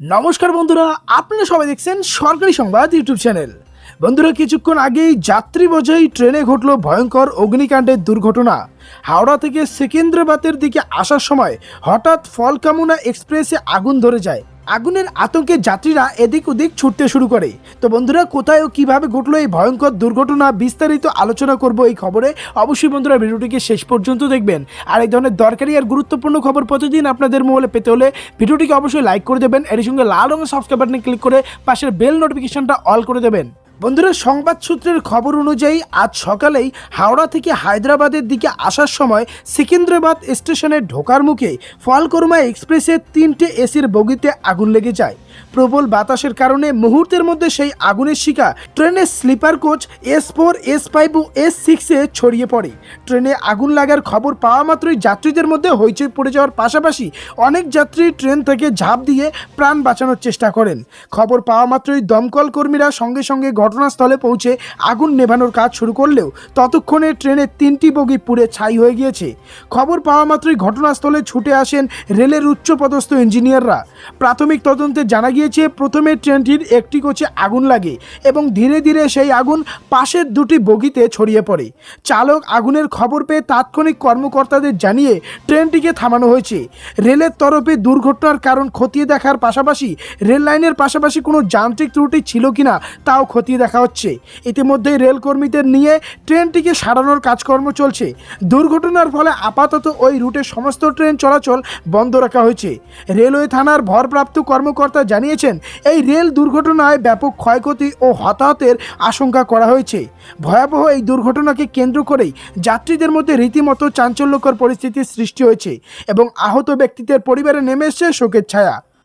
নমস্কার বন্ধুরা, আপনি সবাই দেখছেন সরকারি সংবাদ ইউটিউব চ্যানেল। বন্ধুরা, কিছুক্ষণ আগেই যাত্রী বোঝাই ট্রেনে ঘটল ভয়ঙ্কর অগ্নিকাণ্ডের দুর্ঘটনা। হাওড়া থেকে সেকেন্দ্রাবাদের দিকে আসার সময় হঠাৎ ফলকামুনা এক্সপ্রেসে আগুন ধরে যায়। আগুনের আতঙ্কে যাত্রীরা এদিক ওদিক ছুটতে শুরু করে। তো বন্ধুরা, কোথায় ও কীভাবে ঘটলো এই ভয়ঙ্কর দুর্ঘটনা বিস্তারিত আলোচনা করব এই খবরে। অবশ্যই বন্ধুরা, ভিডিওটিকে শেষ পর্যন্ত দেখবেন। আর এই ধরনের দরকারি আর গুরুত্বপূর্ণ খবর প্রতিদিন আপনাদের মোবাইলে পেতে হলে ভিডিওটিকে অবশ্যই লাইক করে দেবেন। এর সঙ্গে লাল রঙের সাবস্ক্রাইব বাটনে ক্লিক করে পাশের বেল নোটিফিকেশনটা অল করে দেবেন। বন্ধুরা, সংবাদ সূত্রের খবর অনুযায়ী আজ সকালেই হাওড়া থেকে হায়দ্রাবাদের দিকে আসার সময় সিকিন্দ্রাবাদ স্টেশনে ঢোকার মুখে ফলকর্মা এক্সপ্রেসের তিনটে এসির বগিতে আগুন লেগে যায়। প্রবল বাতাসের কারণে মুহূর্তের মধ্যে সেই আগুনের শিকা ট্রেনের sleeper coach S four, S five ও এস সিক্সে ছড়িয়ে পড়ে। ট্রেনে আগুন লাগার খবর পাওয়া মাত্রই যাত্রীদের মধ্যে হইচই পড়ে যাওয়ার পাশাপাশি অনেক যাত্রী ট্রেন থেকে ঝাঁপ দিয়ে প্রাণ বাঁচানোর চেষ্টা করেন। খবর পাওয়া মাত্রই দমকল কর্মীরা সঙ্গে সঙ্গে ঘটনাস্থলে পৌঁছে আগুন নেভানোর কাজ শুরু করলেও ততক্ষণে ট্রেনের তিনটি বগি পুড়ে ছাই হয়ে গিয়েছে। খবর পাওয়া মাত্রই ঘটনাস্থলে ছুটে আসেন রেলের উচ্চপদস্থ ইঞ্জিনিয়াররা। প্রাথমিক তদন্তে জানা গিয়েছে, প্রথমে ট্রেনটির একটি কোচে আগুন লাগে এবং ধীরে ধীরে সেই আগুন পাশের দুটি বগিতে ছড়িয়ে পড়ে। চালক আগুনের খবর পেয়ে তাৎক্ষণিক কর্মকর্তাদের জানিয়ে ট্রেনটিকে থামানো হয়েছে। রেলের তরফে দুর্ঘটনার কারণ খতিয়ে দেখার পাশাপাশি রেল লাইনের পাশাপাশি কোনো যান্ত্রিক ত্রুটি ছিল কিনা তাও খতিয়ে দেখা হচ্ছে। ইতিমধ্যেই রেলকর্মীদের নিয়ে ট্রেনটিকে সারানোর কাজকর্ম চলছে। দুর্ঘটনার ফলে আপাতত ওই রুটে সমস্ত ট্রেন চলাচল বন্ধ রাখা হয়েছে। রেলওয়ে থানার ভরপ্রাপ্ত কর্মকর্তা জানিয়েছেন, এই রেল দুর্ঘটনায় ব্যাপক ক্ষয়ক্ষতি ও হতাহতের আশঙ্কা করা হয়েছে। ভয়াবহ এই দুর্ঘটনাকে কেন্দ্র করেই যাত্রীদের মধ্যে রীতিমতো চাঞ্চল্যকর পরিস্থিতির সৃষ্টি হয়েছে এবং আহত ব্যক্তিদের পরিবারে নেমে এসছে শোকের ছায়া।